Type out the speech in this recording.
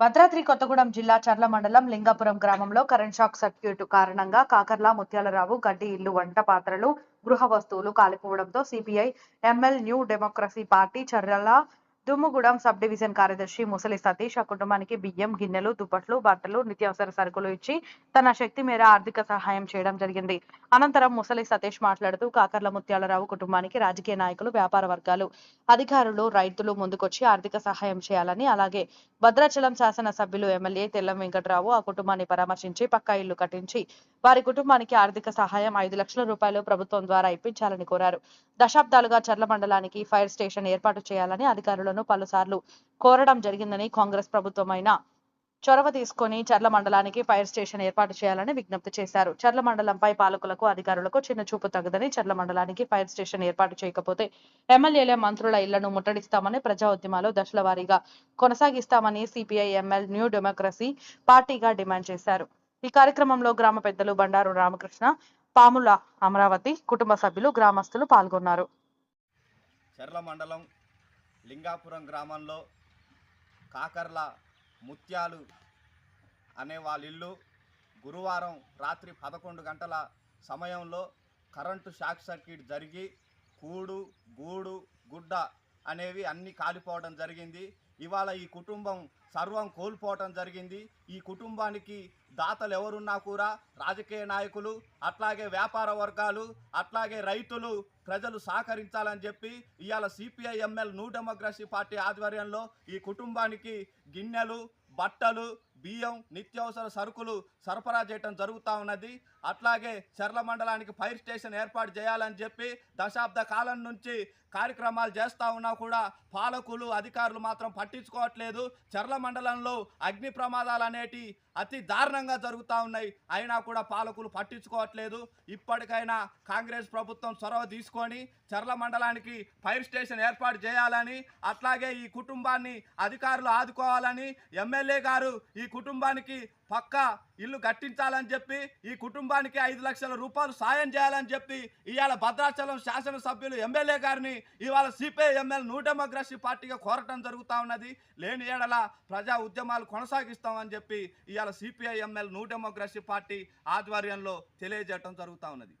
భద్రాద్రి కొత్తగూడెం జిల్లా చర్ల మండలం లింగాపురం గ్రామంలో కరెంట్ షాక్ సర్క్యూట్ కారణంగా కాకర్ల ముత్యాలరావు గడ్డి ఇల్లు వంట పాత్రలు గృహ వస్తువులు కాలిపోవడంతో CPI ML new democracy party Charla Dummugudem sub division కార్యదర్శి ముసలి సతీష్ ఆ కుటుంబానికి బియ్యం గిన్నెలు దుప్పట్లు బట్టలు నిత్యావసర సరుకులు ఇచ్చి తన శక్తి మేర ఆర్థిక సహాయం చేయడం జరిగింది. అనంతరం ముసలి సతీష్ మాట్లాడుతూ కాకర్ల ముత్యాలరావు కుటుంబానికి రాజకీయ నాయకులు వ్యాపార వర్గాలు అధికారులు రైతులు ముందుకొచ్చి ఆర్థిక సహాయం చేయాలని అలాగే భద్రాచలం శాసన సభ్యులు ఎమ్మెల్యే తెల్లం వెంకట్రావు ఆ కుటుంబాన్ని పరామర్శించి పక్కా ఇల్లు కట్టించి వారి కుటుంబానికి ఆర్థిక సహాయం ఐదు లక్షల రూపాయలు ప్రభుత్వం ద్వారా ఇప్పించాలని కోరారు. దశాబ్దాలుగా చర్ల మండలానికి ఫైర్ స్టేషన్ ఏర్పాటు చేయాలని అధికారులు అధికారులను పలుసార్లు కోరడం జరిగిందని కాంగ్రెస్ ప్రభుత్వమైన చొరవ తీసుకొని చర్ల మండలానికి ఫైర్ స్టేషన్ ఏర్పాటు చేయాలని విజ్ఞప్తి చేశారు. చర్ల మండలంపై పాలకులకు అధికారులకు చిన్న చూపు తగ్గదని చర్ల మండలానికి ఫైర్ స్టేషన్ ఏర్పాటు చేయకపోతే ఎమ్మెల్యేల మంత్రుల ఇళ్ళను ముట్టడిస్తామని ప్రజా ఉద్యమాలు దశల వారీగా కొనసాగిస్తామని సిపిఐ ఎంఎల్ న్యూ డెమోక్రసీ పార్టీగా డిమాండ్ చేశారు. ఈ కార్యక్రమంలో గ్రామ పెద్దలు బండారు రామకృష్ణ పాముల అమరావతి కుటుంబ సభ్యులు గ్రామస్తులు పాల్గొన్నారు. చర్ల మండలం లింగాపురం గ్రామంలో కాకర్ల ముత్యాలు అనే వాళ్ళ ఇల్లు గురువారం రాత్రి పదకొండు గంటల సమయంలో కరెంటు షాక్ సర్క్యూట్ జరిగి కూడు గూడు గుడ్డ అనేవి అన్నీ కాలిపోవడం జరిగింది. ఇవాళ ఈ కుటుంబం సర్వం కోల్పోవటం జరిగింది. ఈ కుటుంబానికి దాతలు ఎవరున్నా కూడా రాజకీయ నాయకులు అట్లాగే వ్యాపార వర్గాలు అట్లాగే రైతులు ప్రజలు సహకరించాలని చెప్పి ఇవాళ CPI ML new democracy party ఆధ్వర్యంలో ఈ కుటుంబానికి గిన్నెలు బట్టలు బియ్యం నిత్యావసర సరుకులు సరఫరా చేయటం జరుగుతూ ఉన్నది. అట్లాగే చర్ల మండలానికి ఫైర్ స్టేషన్ ఏర్పాటు చేయాలని చెప్పి దశాబ్ద కాలం నుంచి కార్యక్రమాలు చేస్తూ ఉన్నా కూడా పాలకులు అధికారులు మాత్రం పట్టించుకోవట్లేదు. చర్ల మండలంలో అగ్ని ప్రమాదాలు అనేటి అతి దారుణంగా జరుగుతూ ఉన్నాయి. అయినా కూడా పాలకులు పట్టించుకోవట్లేదు. ఇప్పటికైనా కాంగ్రెస్ ప్రభుత్వం చొరవ తీసుకొని చర్ల మండలానికి ఫైర్ స్టేషన్ ఏర్పాటు చేయాలని అట్లాగే ఈ కుటుంబాన్ని అధికారులు ఆదుకోవాలని ఎమ్మెల్యే గారు ఈ కుటుంబానికి పక్కా ఇల్లు కట్టించాలని చెప్పి ఈ కుటుంబానికి ఐదు లక్షల రూపాయలు సాయం చేయాలని చెప్పి ఇవాళ భద్రాచలం శాసనసభ్యులు ఎమ్మెల్యే గారిని ఇవాళ సిపిఐ ఎమ్మెల్యే న్యూ పార్టీగా కోరటం జరుగుతూ ఉన్నది. లేని ఏడల ప్రజా ఉద్యమాలు కొనసాగిస్తామని చెప్పి ఇవాళ సిపిఐ ఎమ్మెల్యే న్యూ పార్టీ ఆధ్వర్యంలో తెలియజేయటం జరుగుతూ ఉన్నది.